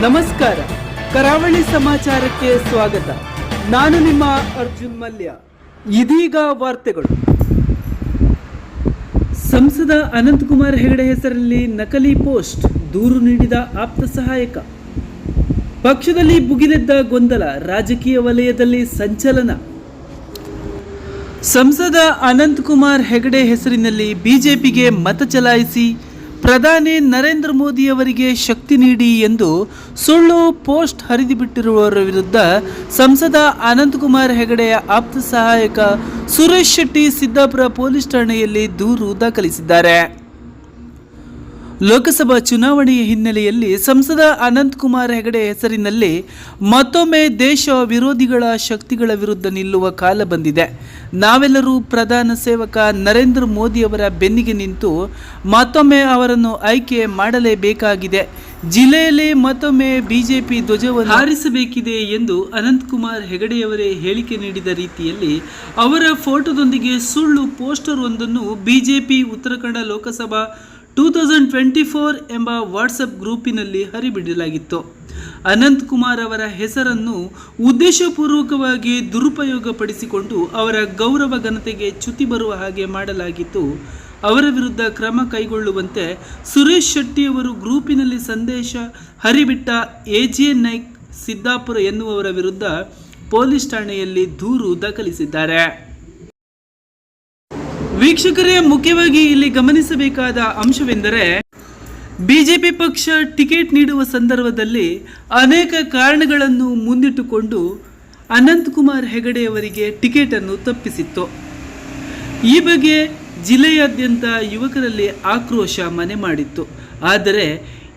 ನಮಸ್ಕಾರ. ಕರಾವಳಿ ಸಮಾಚಾರಕ್ಕೆ ಸ್ವಾಗತ. ನಾನು ನಿಮ್ಮ ಅರ್ಜುನ್ ಮಲ್ಯ. ಇದೀಗ ವಾರ್ತೆಗಳು. ಸಂಸದ ಅನಂತಕುಮಾರ್ ಹೆಗಡೆ ಹೆಸರಲ್ಲಿ ನಕಲಿ ಪೋಸ್ಟ್, ದೂರು ನೀಡಿದ ಆಪ್ತ ಸಹಾಯಕ. ಪಕ್ಷದಲ್ಲಿ ಬುಗಿಲೆದ್ದ ಗೊಂದಲ, ರಾಜಕೀಯ ವಲಯದಲ್ಲಿ ಸಂಚಲನ. ಸಂಸದ ಅನಂತಕುಮಾರ್ ಹೆಗಡೆ ಹೆಸರಿನಲ್ಲಿ ಬಿಜೆಪಿಗೆ ಮತ ಚಲಾಯಿಸಿ ಪ್ರಧಾನಿ ನರೇಂದ್ರ ಮೋದಿಯವರಿಗೆ ಶಕ್ತಿ ನೀಡಿ ಎಂದು ಸುಳ್ಳು ಪೋಸ್ಟ್ ಹರಿದುಬಿಟ್ಟಿರುವವರ ವಿರುದ್ಧ ಸಂಸದ ಅನಂತಕುಮಾರ್ ಹೆಗಡೆಯ ಆಪ್ತ ಸಹಾಯಕ ಸುರೇಶ್ ಶೆಟ್ಟಿ ಸಿದ್ದಾಪುರ ಪೊಲೀಸ್ ಠಾಣೆಯಲ್ಲಿ ದೂರು ದಾಖಲಿಸಿದ್ದಾರೆ. ಲೋಕಸಭಾ ಚುನಾವಣೆಯ ಹಿನ್ನೆಲೆಯಲ್ಲಿ ಸಂಸದ ಅನಂತಕುಮಾರ್ ಹೆಗಡೆ ಹೆಸರಿನಲ್ಲಿ ಮತ್ತೊಮ್ಮೆ ದೇಶ ವಿರೋಧಿಗಳ ಶಕ್ತಿಗಳ ವಿರುದ್ಧ ನಿಲ್ಲುವ ಕಾಲ ಬಂದಿದೆ. ನಾವೆಲ್ಲರೂ ಪ್ರಧಾನ ಸೇವಕ ನರೇಂದ್ರ ಮೋದಿಯವರ ಬೆನ್ನಿಗೆ ನಿಂತು ಮತ್ತೊಮ್ಮೆ ಅವರನ್ನು ಆಯ್ಕೆ ಮಾಡಲೇಬೇಕಾಗಿದೆ. ಜಿಲ್ಲೆಯಲ್ಲಿ ಮತ್ತೊಮ್ಮೆ ಬಿಜೆಪಿ ಧ್ವಜವನ್ನು ಹಾರಿಸಬೇಕಿದೆ ಎಂದು ಅನಂತಕುಮಾರ್ ಹೆಗಡೆಯವರೇ ಹೇಳಿಕೆ ನೀಡಿದ ರೀತಿಯಲ್ಲಿ ಅವರ ಫೋಟೋದೊಂದಿಗೆ ಸುಳ್ಳು ಪೋಸ್ಟರ್ ಒಂದನ್ನು BJP Uttara Kannada Lok Sabha two thousand twenty four ಎಂಬ ವಾಟ್ಸಪ್ ಗ್ರೂಪಿನಲ್ಲಿ ಹರಿಬಿಡಲಾಗಿತ್ತು. ಅನಂತ್ ಕುಮಾರ್ ಅವರ ಹೆಸರನ್ನು ಉದ್ದೇಶಪೂರ್ವಕವಾಗಿ ದುರುಪಯೋಗಪಡಿಸಿಕೊಂಡು ಅವರ ಗೌರವ ಘನತೆಗೆ ಚ್ಯುತಿ ಬರುವ ಹಾಗೆ ಮಾಡಲಾಗಿತ್ತು. ಅವರ ವಿರುದ್ಧ ಕ್ರಮ ಕೈಗೊಳ್ಳುವಂತೆ ಸುರೇಶ್ ಶೆಟ್ಟಿಯವರು ಗ್ರೂಪಿನಲ್ಲಿ ಸಂದೇಶ ಹರಿಬಿಟ್ಟ ಎ ಜೆ ನಾಯ್ಕ್ ಸಿದ್ದಾಪುರ ಎನ್ನುವವರ ವಿರುದ್ಧ ಪೊಲೀಸ್ ಠಾಣೆಯಲ್ಲಿ ದೂರು ದಾಖಲಿಸಿದ್ದಾರೆ. ವೀಕ್ಷಕರೇ, ಮುಖ್ಯವಾಗಿ ಇಲ್ಲಿ ಗಮನಿಸಬೇಕಾದ ಅಂಶವೆಂದರೆ, ಬಿಜೆಪಿ ಪಕ್ಷ ಟಿಕೆಟ್ ನೀಡುವ ಸಂದರ್ಭದಲ್ಲಿ ಅನೇಕ ಕಾರಣಗಳನ್ನು ಮುಂದಿಟ್ಟುಕೊಂಡು ಅನಂತಕುಮಾರ್ ಹೆಗಡೆಯವರಿಗೆ ಟಿಕೆಟನ್ನು ತಪ್ಪಿಸಿತ್ತು. ಈ ಬಗ್ಗೆ ಜಿಲ್ಲೆಯಾದ್ಯಂತ ಯುವಕರಲ್ಲಿ ಆಕ್ರೋಶ ಮನೆ ಮಾಡಿತ್ತು. ಆದರೆ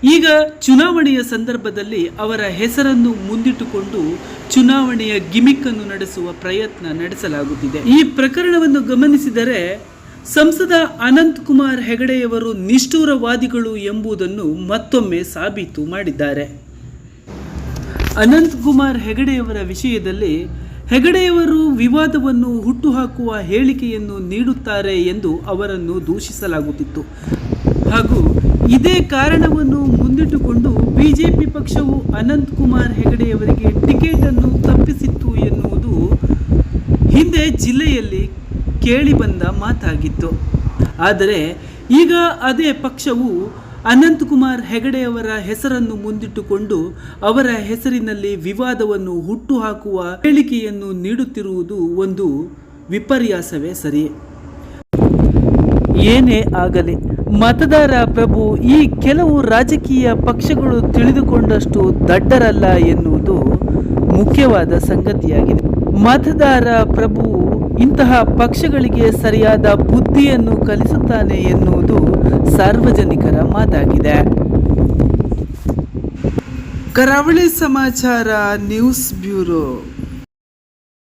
ಈಗ ಚುನಾವಣೆಯ ಸಂದರ್ಭದಲ್ಲಿ ಅವರ ಹೆಸರನ್ನು ಮುಂದಿಟ್ಟುಕೊಂಡು ಚುನಾವಣೆಯ ಗಿಮಿಕ್ಕನ್ನು ನಡೆಸುವ ಪ್ರಯತ್ನ ನಡೆಸಲಾಗುತ್ತಿದೆ. ಈ ಪ್ರಕರಣವನ್ನು ಗಮನಿಸಿದರೆ ಸಂಸದ ಅನಂತ್ ಕುಮಾರ್ ಹೆಗಡೆಯವರು ನಿಷ್ಠೂರವಾದಿಗಳು ಎಂಬುದನ್ನು ಮತ್ತೊಮ್ಮೆ ಸಾಬೀತು ಮಾಡಿದ್ದಾರೆ. ಅನಂತ್ ಕುಮಾರ್ ಹೆಗಡೆಯವರ ವಿಷಯದಲ್ಲಿ ಹೆಗಡೆಯವರು ವಿವಾದವನ್ನು ಹುಟ್ಟುಹಾಕುವ ಹೇಳಿಕೆಯನ್ನು ನೀಡುತ್ತಾರೆ ಎಂದು ಅವರನ್ನು ದೂಷಿಸಲಾಗುತ್ತಿತ್ತು. ಹಾಗೂ ಇದೇ ಕಾರಣವನ್ನು ಮುಂದಿಟ್ಟುಕೊಂಡು ಬಿಜೆಪಿ ಪಕ್ಷವು ಅನಂತ್ ಕುಮಾರ್ ಹೆಗಡೆಯವರಿಗೆ ಟಿಕೆಟ್ ಅನ್ನು ತಪ್ಪಿಸಿತ್ತು ಎನ್ನುವುದು ಹಿಂದೆ ಜಿಲ್ಲೆಯಲ್ಲಿ ಕೇಳಿಬಂದ ಮಾತಾಗಿತ್ತು. ಆದರೆ ಈಗ ಅದೇ ಪಕ್ಷವು ಅನಂತಕುಮಾರ್ ಹೆಗಡೆಯವರ ಹೆಸರನ್ನು ಮುಂದಿಟ್ಟುಕೊಂಡು ಅವರ ಹೆಸರಿನಲ್ಲಿ ವಿವಾದವನ್ನು ಹುಟ್ಟುಹಾಕುವ ಹೇಳಿಕೆಯನ್ನು ನೀಡುತ್ತಿರುವುದು ಒಂದು ವಿಪರ್ಯಾಸವೇ ಸರಿ. ಏನೇ ಆಗಲಿ, ಮತದಾರ ಪ್ರಭು, ಈ ಕೆಲವು ರಾಜಕೀಯ ಪಕ್ಷಗಳು ತಿಳಿದುಕೊಂಡಷ್ಟು ದಡ್ಡರಲ್ಲ ಎನ್ನುವುದು ಮುಖ್ಯವಾದ ಸಂಗತಿಯಾಗಿದೆ. ಮತದಾರ ಪ್ರಭು ಇಂತಹ ಪಕ್ಷಗಳಿಗೆ ಸರಿಯಾದ ಬುದ್ಧಿಯನ್ನು ಕಲಿಸುತ್ತಾನೆ ಎನ್ನುವುದು ಸಾರ್ವಜನಿಕರ ಮಾತಾಗಿದೆ. ಕರಾವಳಿ ಸಮಾಚಾರ, ನ್ಯೂಸ್ ಬ್ಯೂರೋ.